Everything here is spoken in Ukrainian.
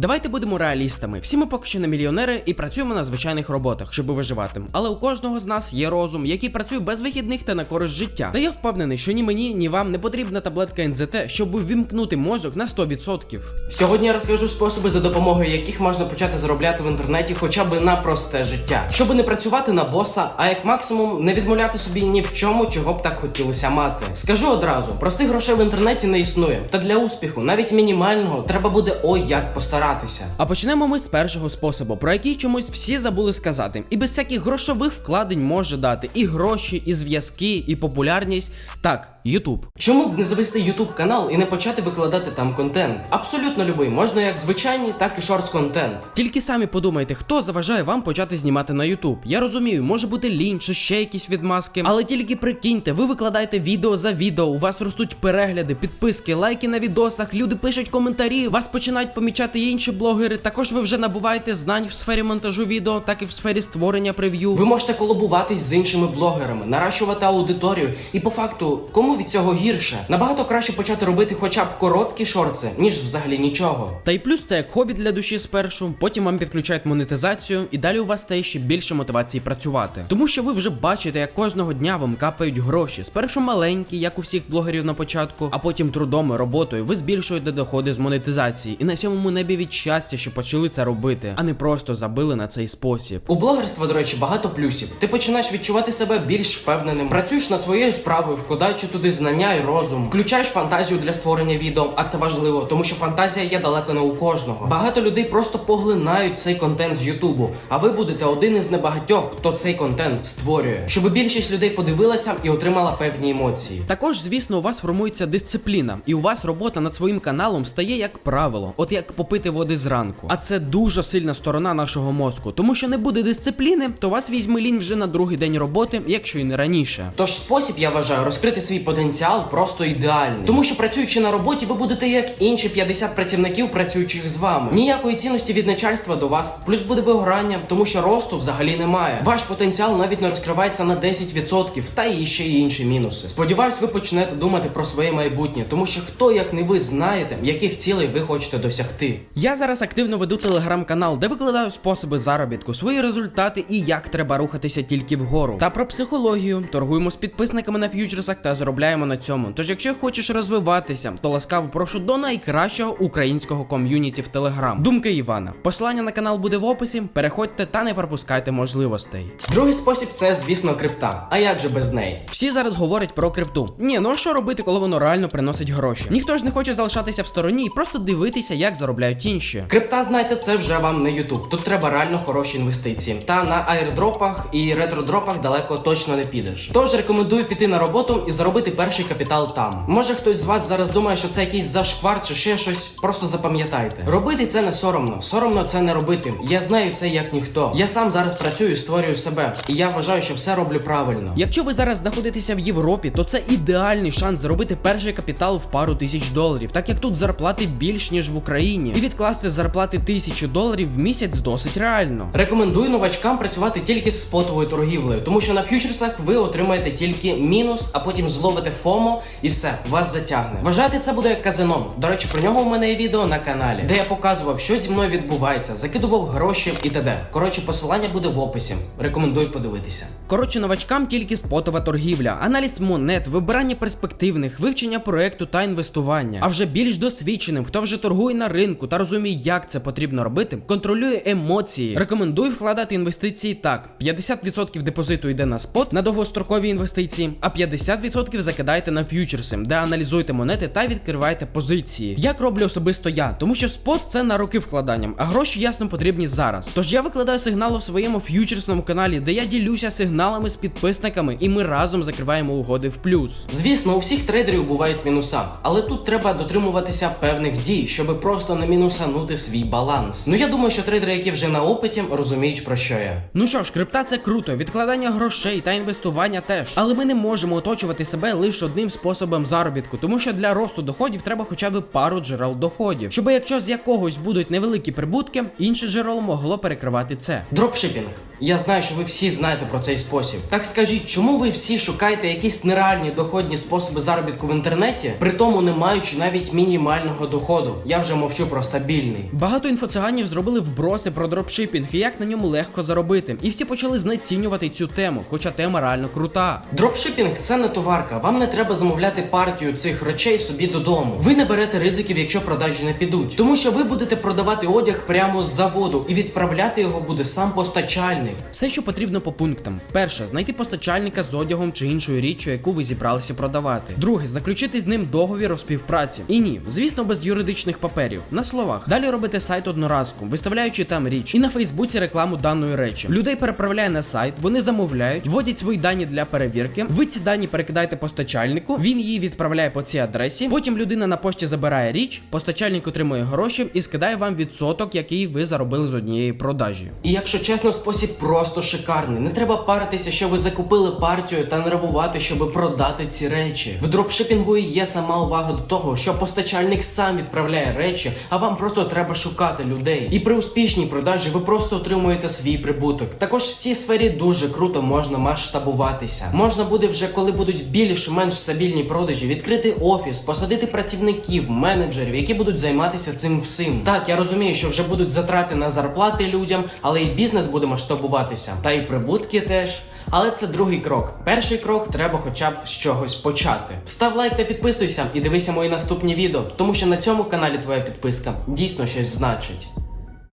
Давайте будемо реалістами. Всі ми поки що не мільйонери і працюємо на звичайних роботах, щоб виживати. Але у кожного з нас є розум, який працює без вихідних та на користь життя. Та я впевнений, що ні мені, ні вам не потрібна таблетка НЗТ, щоб вімкнути мозок на 100%. Сьогодні я розкажу способи, за допомогою яких можна почати заробляти в інтернеті хоча б на просте життя, щоб не працювати на боса, а як максимум не відмовляти собі ні в чому, чого б так хотілося мати. Скажу одразу: простих грошей в інтернеті не існує. Та для успіху, навіть мінімального, треба буде ой як постаратися. А почнемо ми з першого способу, про який чомусь всі забули сказати. І без всяких грошових вкладень може дати і гроші, і зв'язки, і популярність. Так, Ютуб. Чому б не завести YouTube канал і не почати викладати там контент? Абсолютно любий, можна як звичайні, так і шортс контент. Тільки самі подумайте, хто заважає вам почати знімати на Ютуб. Я розумію, може бути лінь чи ще якісь відмазки, але тільки прикиньте, ви викладаєте відео за відео, у вас ростуть перегляди, підписки, лайки на відосах, люди пишуть коментарі, вас починають помічати інші блогери. Також ви вже набуваєте знань в сфері монтажу відео, так і в сфері створення прев'ю. Ви можете колабуватись з іншими блогерами, наращувати аудиторію, і по факту, кому від цього гірше? Набагато краще почати робити хоча б короткі шорти, ніж взагалі нічого. Та й плюс це як хобі для душі спершу, потім вам підключають монетизацію, і далі у вас стає ще більше мотивації працювати. Тому що ви вже бачите, як кожного дня вам капають гроші. Спершу маленькі, як у всіх блогерів на початку, а потім трудом і роботою ви збільшуєте доходи з монетизації. І на сьомому небі від щастя, що почали це робити, а не просто забили на цей спосіб. У блогерства, до речі, багато плюсів. Ти починаєш відчувати себе більш впевненим, працюєш над своєю справою, вкладаючи туди знання і розум, включаєш фантазію для створення відео, а це важливо, тому що фантазія є далеко не у кожного. Багато людей просто поглинають цей контент з Ютубу, а ви будете один із небагатьох, хто цей контент створює, щоб більшість людей подивилася і отримала певні емоції. Також, звісно, у вас формується дисципліна, і у вас робота над своїм каналом стає як правило, от як попити води зранку. А це дуже сильна сторона нашого мозку, тому що не буде дисципліни, то вас візьме лінь вже на другий день роботи, якщо і не раніше. Тож спосіб, я вважаю, розкрити свій потенціал просто ідеальний. Тому що працюючи на роботі, ви будете як інші 50 працівників, працюючих з вами. Ніякої цінності від начальства до вас, плюс буде вигорання, тому що росту взагалі немає. Ваш потенціал навіть не розкривається на 10%, та і ще й інші мінуси. Сподіваюсь, ви почнете думати про своє майбутнє, тому що хто як не ви знаєте, яких цілей ви хочете досягти. Я зараз активно веду телеграм-канал, де викладаю способи заробітку, свої результати і як треба рухатися тільки вгору. Та про психологію, торгуємо з підписниками на ф'ючерсах та заробляємо на цьому. Тож, якщо хочеш розвиватися, то ласкаво прошу до найкращого українського ком'юніті в Телеграм. Думки Івана. Посилання на канал буде в описі. Переходьте та не пропускайте можливостей. Другий спосіб це, звісно, крипта. А як же без неї? Всі зараз говорять про крипту. Ні, ну а що робити, коли воно реально приносить гроші? Ніхто ж не хоче залишатися в стороні і просто дивитися, як заробляють інші. Крипта, знаєте, це вже вам не Ютуб. Тут треба реально хороші інвестиції. Та на аірдропах і ретродропах далеко точно не підеш. Тож рекомендую піти на роботу і заробити перший капітал там. Може хтось з вас зараз думає, що це якийсь зашквар чи ще щось. Просто запам'ятайте. Робити це не соромно. Соромно це не робити. Я знаю це як ніхто. Я сам зараз працюю, створюю себе, і я вважаю, що все роблю правильно. Якщо ви зараз знаходитеся в Європі, то це ідеальний шанс заробити перший капітал в пару тисяч доларів, так як тут зарплати більш ніж в Україні, і відкласти зарплати тисячу доларів в місяць досить реально. Рекомендую новачкам працювати тільки з спотовою торгівлею, тому що на фьючерсах ви отримаєте тільки мінус, а потім зловите ФОМО і все, вас затягне. Вважайте, це буде як казино. До речі, про нього у мене є відео на каналі, де я показував, що зі мною відбувається, закидував гроші і т.д. Коротше, посилання буде в описі. Рекомендую подивитися. Коротше, новачкам тільки спотова торгівля, аналіз монет, вибирання перспективних, вивчення проекту та інвестування. А вже більш досвідченим, хто вже торгує на ринку та розуміє, як це потрібно робити, контролює емоції. Рекомендую вкладати інвестиції так: 50% депозиту йде на спот на довгострокові інвестиції, а 50% закидайте на ф'ючерси, де аналізуєте монети та відкриваєте позиції. Як роблю особисто я, тому що спот це на роки вкладанням, а гроші ясно потрібні зараз. Тож я викладаю сигнали в своєму ф'ючерсному каналі, де я ділюся сигналами з підписниками, і ми разом закриваємо угоди в плюс. Звісно, у всіх трейдерів бувають мінуса, але тут треба дотримуватися певних дій, щоб просто не мінусанути свій баланс. Ну я думаю, що трейдери, які вже на опиті, розуміють про що я. Ну що ж, крипта це круто, відкладання грошей та інвестування теж. Але ми не можемо оточувати себе лише одним способом заробітку, тому що для росту доходів треба хоча б пару джерел доходів. Щоб якщо з якогось будуть невеликі прибутки, інше джерело могло перекривати це. Дропшипінг. Я знаю, що ви всі знаєте про цей спосіб. Так скажіть, чому ви всі шукаєте якісь нереальні доходні способи заробітку в інтернеті, при тому не маючи навіть мінімального доходу? Я вже мовчу про стабільний. Багато інфоциганів зробили вброси про дропшипінг і як на ньому легко заробити. І всі почали знецінювати цю тему, хоча тема реально крута. Дропшипінг це не товарка. Вам не треба замовляти партію цих речей собі додому. Ви не берете ризиків, якщо продажі не підуть, тому що ви будете продавати одяг прямо з заводу, і відправляти його буде сам постачальник. Все, що потрібно по пунктам: перше, знайти постачальника з одягом чи іншою річчю, яку ви зібралися продавати. Друге, заключити з ним договір у співпраці. І ні, звісно, без юридичних паперів. На словах. Далі робите сайт одноразку, виставляючи там річ, і на Фейсбуці рекламу даної речі. Людей переправляє на сайт, вони замовляють, вводять свої дані для перевірки. Ви ці дані перекидаєте постачальнику, він її відправляє по цій адресі. Потім людина на пошті забирає річ, постачальник отримує гроші і скидає вам відсоток, який ви заробили з однієї продажі. І якщо чесно, спосіб просто шикарний. Не треба паритися, що ви закупили партію та нервувати, щоб продати ці речі. В дропшипінгу є сама увага до того, що постачальник сам відправляє речі, а вам просто треба шукати людей. І при успішній продажі ви просто отримуєте свій прибуток. Також в цій сфері дуже круто можна масштабуватися. Можна буде вже, коли будуть більш-менш стабільні продажі, відкрити офіс, посадити працівників, менеджерів, які будуть займатися цим всім. Так, я розумію, що вже будуть затрати на зарплати людям, але і бізнес буде масштабуватися, та й прибутки теж. Але це другий крок. Перший крок треба хоча б з чогось почати. Став лайк та підписуйся і дивися мої наступні відео, тому що на цьому каналі твоя підписка дійсно щось значить.